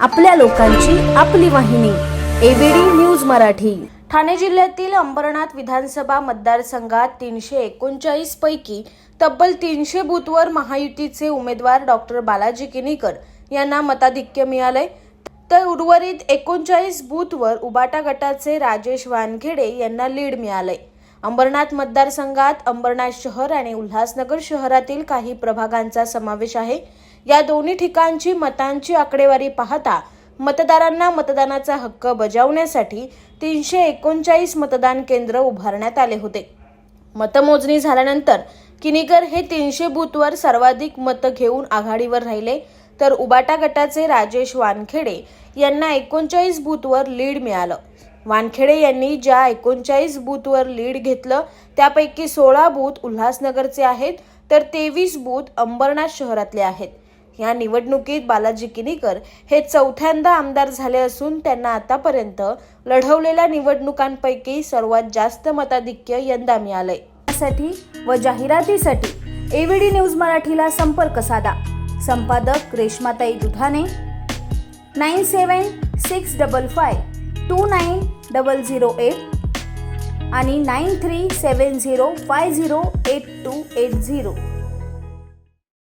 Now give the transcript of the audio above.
आपल्या लोकांची आपली वाहिनी एबीडी न्यूज मराठी. ठाणे जिल्ह्यातील अंबरनाथ विधानसभा मतदारसंघात तीनशे एकोणचाळीस पैकी तब्बल तीनशे बूथवर महायुतीचे उमेदवार डॉक्टर बालाजी किनीकर यांना मताधिक्य मिळालंय. तर उर्वरित एकोणचाळीस बूथवर उबाटा गटाचे राजेश वानखेडे यांना लीड मिळालंय. अंबरनाथ मतदारसंघात अंबरनाथ शहर आणि उल्हासनगर शहरातील काही प्रभागांचा समावेश आहे. या दोन्ही ठिकाणची मतांची आकडेवारी पाहता मतदारांना मतदानाचा हक्क बजावण्यासाठी तीनशे एकोणचाळीस मतदान केंद्र उभारण्यात आले होते. मतमोजणी झाल्यानंतर किनीकर हे तीनशे बूथवर सर्वाधिक मतं घेऊन आघाडीवर राहिले. तर उबाटा गटाचे राजेश वानखेडे यांना एकोणचाळीस बूथवर लीड मिळालं. वानखेडे यांनी ज्या एकोणचाळीस बूथवर लीड घेतलं त्यापैकी सोळा बूथ उल्हासनगरचे आहेत तर तेवीस बूथ अंबरनाथ शहरातले आहेत. या निवडणुकीत बालाजी किनीकर हे चौथ्यांदा आमदार झाले असून त्यांना आतापर्यंत लढवलेल्या निवडणुकांपैकी सर्वात जास्त मताधिक्य यंदा मिळालंय. साठी व जाहिरातीसाठी एव्हीडी न्यूज मराठीला संपर्क साधा. संपादक रेश्माताई Dudhane nine seven six double five two nine double zero eight आणि nine three seven zero five zero eight two eight zero.